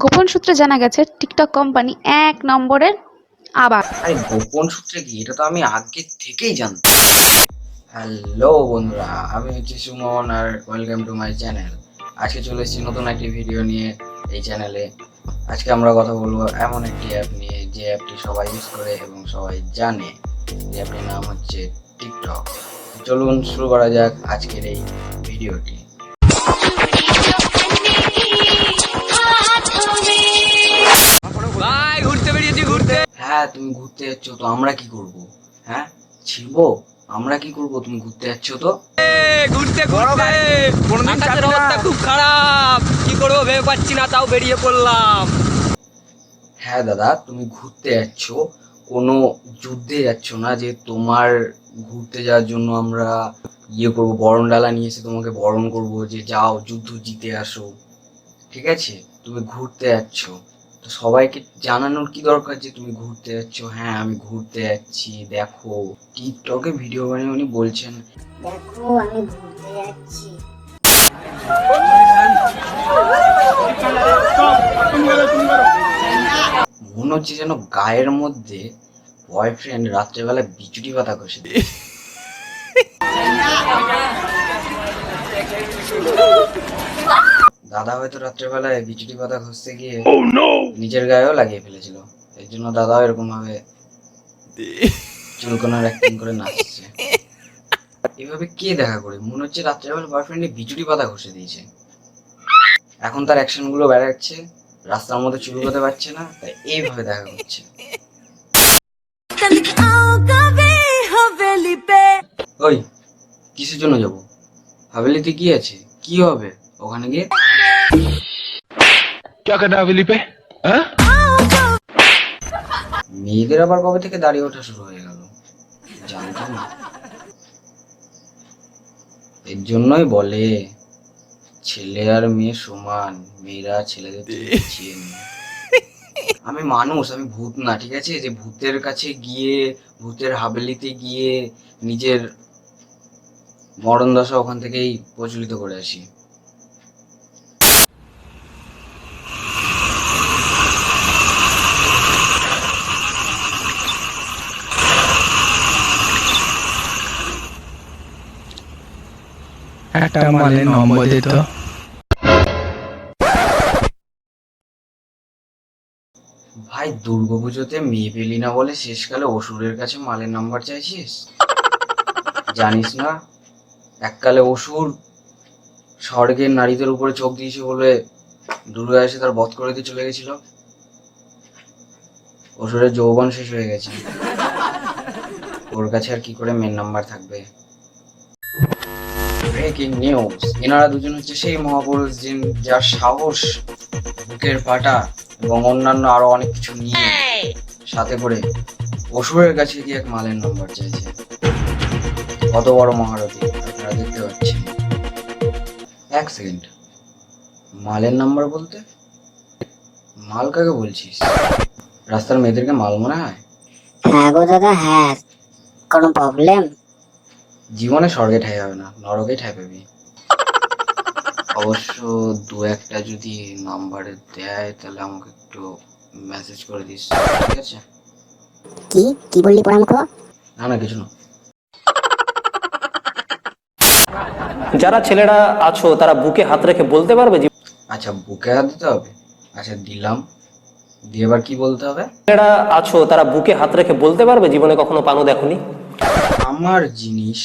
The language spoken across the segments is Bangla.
গোপন সূত্রে জানা গেছে, টিকটক কোম্পানি এক নম্বরের আবার। আরে গোপন সূত্রে কি? এটা তো আমি আগে থেকেই জানতাম। হ্যালো বন্ধুরা, আমি হচ্ছি সুমন আর ওয়েলকাম টু মাই চ্যানেল আজকে চলে এসেছি নতুন একটি ভিডিও নিয়ে এই চ্যানেলে আজকে আমরা কথা বলব এমন একটি অ্যাপ নিয়ে, যে অ্যাপটি সবাই ইউজ করে এবং সবাই জানে। যে অ্যাপটির নাম হচ্ছে টিকটক। চলুন শুরু করা যাক আজকের এই ভিডিওটি হ্যাঁ তুমি ঘুরতে যাচ্ছ তো আমরা কি করব? হ্যাঁ? ছিড়বো আমরা কি করব? তুমি ঘুরতে যাচ্ছ তো? ঘুরতে ঘুরতে। আকাশের অবস্থা খুব খারাপ। কি করব ভেবে পাচ্ছি না তাও বেরিয়ে পড়লাম। হ্যাঁ দাদা তুমি ঘুরতে যাচ্ছ। কোনো যুদ্ধে যাচ্ছ না যে তোমার ঘুরতে যাওয়ার জন্য আমরা ইয়ে করব বরণ ডালা নিয়ে এসে তোমাকে বরণ করব যে যাও যুদ্ধ জিতে আসো। ঠিক আছে? তুমি ঘুরতে যাচ্ছ। তো সবাইকে জানানোর কি দরকার যে তুমি ঘুরতে যাচ্ছ? হ্যাঁ আমি ঘুরতে যাচ্ছি দেখো। টিকটকে ভিডিও বানিয়ে উনি বলছেন। দেখো আমি ঘুরতে যাচ্ছি। মনে হচ্ছে যেন গায়ের মধ্যে বয়ফ্রেন্ড রাত্রেবেলা বিচুটি পাতা কষে দিয়েছে। দাদা হয়তো রাত্রেবেলায় বিচুটি পাতা ঘষতে গিয়ে নিজের গায়েও লাগিয়ে ফেলেছিল। এর জন্য দাদাও এরকম ভাবে চুলকোনার অ্যাক্টিং করে নাচছে। এভাবে কে দেখা করে? মনে হচ্ছে রাত্রেবেলা বয়ফ্রেন্ডে বিচুটি পাতা ঘষে দিয়েছে। এখন তার অ্যাকশনগুলো বেড়াচ্ছে রাস্তার মধ্যে চুল করতে পারছে না তাই এইভাবে দেখা করছে ওই কিসের জন্য যাব? হাভেলিতে কি আছে? কি হবে? ওখানে গিয়ে क्या करना है हवेली पे हाँ? মেয়েদের আবার কবে থেকে দাঁড়িয়ে ওঠা শুরু হয়ে গেল জানতাম না এর জন্যই বলে ছেলে আর মেয়ে সমান মেয়েরা ছেলেদের থেকে পিছিয়ে নেই আমি মানুষ আমি ভূত না ঠিক আছে যে ভূতের কাছে গিয়ে ভূতের হাবেলিতে গিয়ে নিজের মরণ দশা ওখান থেকেই প্রচলিত করে আসি একটা মালের নম্বর দিত ভাই দুর্গাপুজোতে মেয়ে পেলি না বলে শেষকালে অসুরের কাছে মালের নাম্বার চাইছিস? জানিস না, এককালে অসুর স্বর্গের নারীদের উপরে চোখ দিয়েছে বলে দুর্গা এসে তার বধ করে দিয়ে চলে গেছিল। অসুরের যৌবন শেষ হয়ে গেছে। ওর কাছে আর কি করে মেন নাম্বার থাকবে? ব্রেকিং নিউজ এনারা দুজন হচ্ছে সেই মহাপুরুষ যিন যার সাহস বুকের পাটা এবং অন্যান্য আরও অনেক কিছু নিয়ে সাথে করে অসুরের কাছে গিয়ে এক মালের নম্বর চাইছে কত বড় মহারথী আপনারা দেখতে পাচ্ছেন। এক সেকেন্ড মালের নাম্বার বলতে? মাল কাকে বলছিস? রাস্তার মেয়েদেরকে মাল মনে হয়? হ্যাঁ গো দাদা হ্যাঁ। কোনো প্রবলেম জীবনে স্বর্গে ঠাই হবে না নরকে ঠাই পাবি। অবশ্য দু একটা যদি নাম্বারে দেয় তাহলে আমাকে একটু মেসেজ করে দিস ঠিক আছে? কি? কি বললি পরামুখ না না কিছু না। যারা ছেলেরা আছো তারা বুকে হাত রেখে বলতে পারবে যে আচ্ছা বুকে হাত দিতে হবে? আচ্ছা দিলাম। দিয়ে এবার কি বলতে হবে? ছেলেরা আছো তারা বুকে হাত রেখে বলতে পারবে জীবনে কখনো পানো দেখনি? আমার জিনিস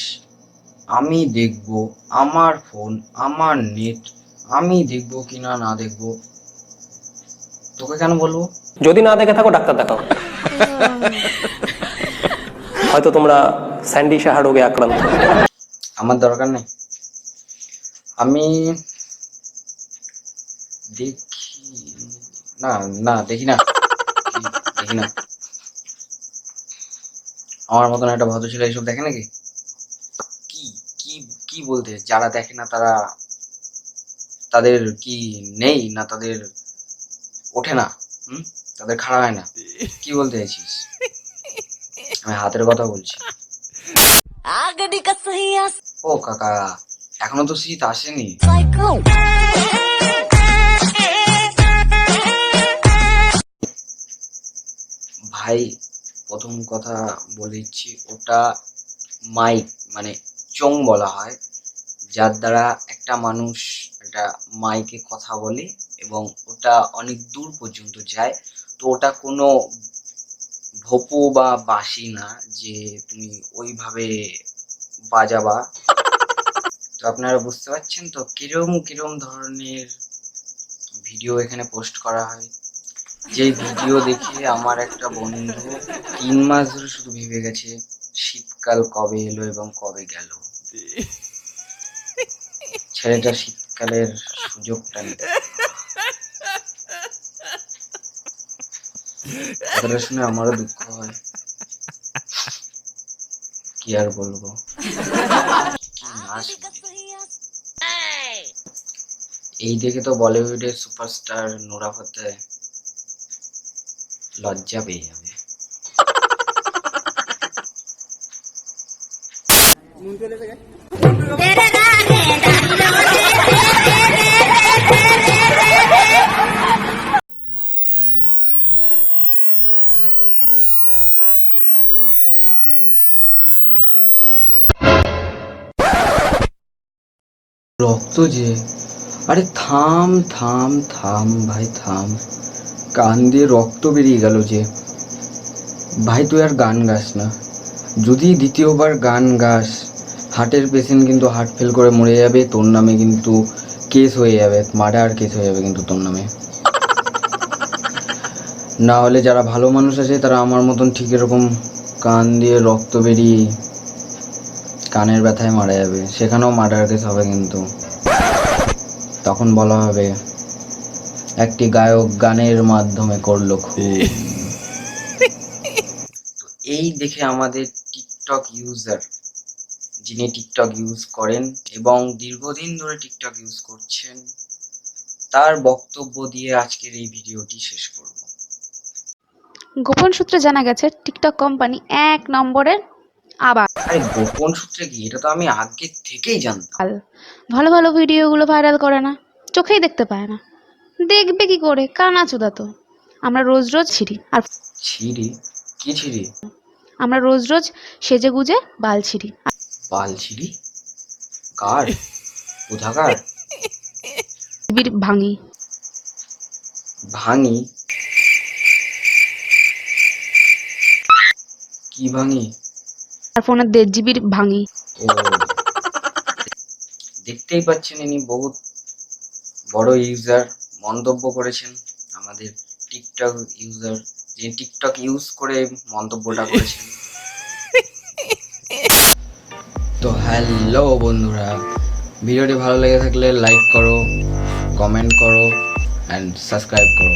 আমি দেখব আমার ফোন আমার নেট আমি দেখব কিনা না দেখব। তোকে কেন বলব? যদি না দেখে থাকো ডাক্তার দেখাও। হয়তো তোমরা স্যান্ডি সাহা রোগে আক্রান্ত। আমার দরকার নেই। আমি দেখি না না দেখি না। দেখি না। আমার মতন একটা ভদ্র ছেলে এইসব দেখে নাকি? কি কি কি বলতে? যারা দেখে না তারা তাদের কি নেই না তাদের ওঠে না? হুম? তাদের খারাপ হয় না? কি বলতে চাইছিস? আমি হাতের কথা বলছি। ও কাকা এখনও তো শীত আসেনি। ভাই প্রথম কথা বলে দিচ্ছি, ওটা মাইক মানে চোং বলা হয়, যার দ্বারা একটা মানুষ একটা মাইকে কথা বলে এবং ওটা অনেক দূর পর্যন্ত যায়। তো ওটা কোনো ভোপো বা বাঁশি না যে তুমি ওইভাবে বাজাবা। তো আপনারা বুঝতে পারছেন তো কিরম কিরম ধরনের ভিডিও এখানে পোস্ট করা হয়? যেই ভিডিও দেখে আমার একটা বন্ধু তিন মাস ধরে শুধু ভেবে গেছে, শীতকাল কবে এলো এবং কবে গেল। ছেলেটা শীতকালের সুযোগটা। কথাটা শুনে আমারও দুঃখ হয়। কি আর বলব? এই দেখে তো বলিউডের সুপারস্টার নোরা ফতে লজ্জা পেয়ে যাবে। রক্ত যে আরে থাম থাম থাম ভাই থাম। কান দিয়ে রক্ত বেরিয়ে গেল যে, ভাই, তুই আর গান গাস না। যদি দ্বিতীয়বার গান গাস, হার্টের পেশেন্ট কিন্তু হার্ট ফেল করে মরে যাবে, তোর নামে কিন্তু কেস হয়ে যাবে মার্ডার কেস হয়ে যাবে কিন্তু তোর নামে। না হলে যারা ভালো মানুষ আছে, তারা আমার মতন ঠিক এরকম কান দিয়ে রক্ত বেরিয়ে কানের ব্যথায় মারা যাবে। সেখানেও মার্ডার কেস হবে কিন্তু। তখন বলা হবে একটি গায়ক গানের মাধ্যমে করল খুব। এই দেখে আমাদের টিকটক ইউজার যিনি টিকটক ইউজ করেন এবং দীর্ঘদিন ধরে টিকটক ইউজ করছেন তার বক্তব্য দিয়ে আজকের এই ভিডিওটি শেষ করব। গোপন সূত্রে জানা গেছে টিকটক কোম্পানি এক নম্বরের আবার আরে গোপন সূত্রে কি? এটা তো আমি আগে থেকেই জানতাম। ভালো ভালো ভিডিওগুলো ভাইরাল করে না চোখেই দেখতে পায় না। দেখবে কি করে? কানা চোদা তো? আমরা রোজ রোজ ছিড়ি। আর ছিড়ি? কি ছিড়ি? আমরা রোজ রোজ সেজে গুজে বাল ছিড়ি। বাল ছিড়ি? কার? কোথাকার? ভাঙি। ভাঙি? কি ভাঙি? আর ফোনের দেড় জিবির ভাঙি। দেখতেই পাচ্ছেন ইনি বহুত বড় ইউজার মন্তব্য করেছেন আমাদের টিকটক ইউজার যিনি টিকটক ইউজ করে মন্তব্যটা করেছেন। তো হ্যালো বন্ধুরা, ভিডিওটি ভালো লেগে থাকলে লাইক করো কমেন্ট করো অ্যান্ড সাবস্ক্রাইব করো।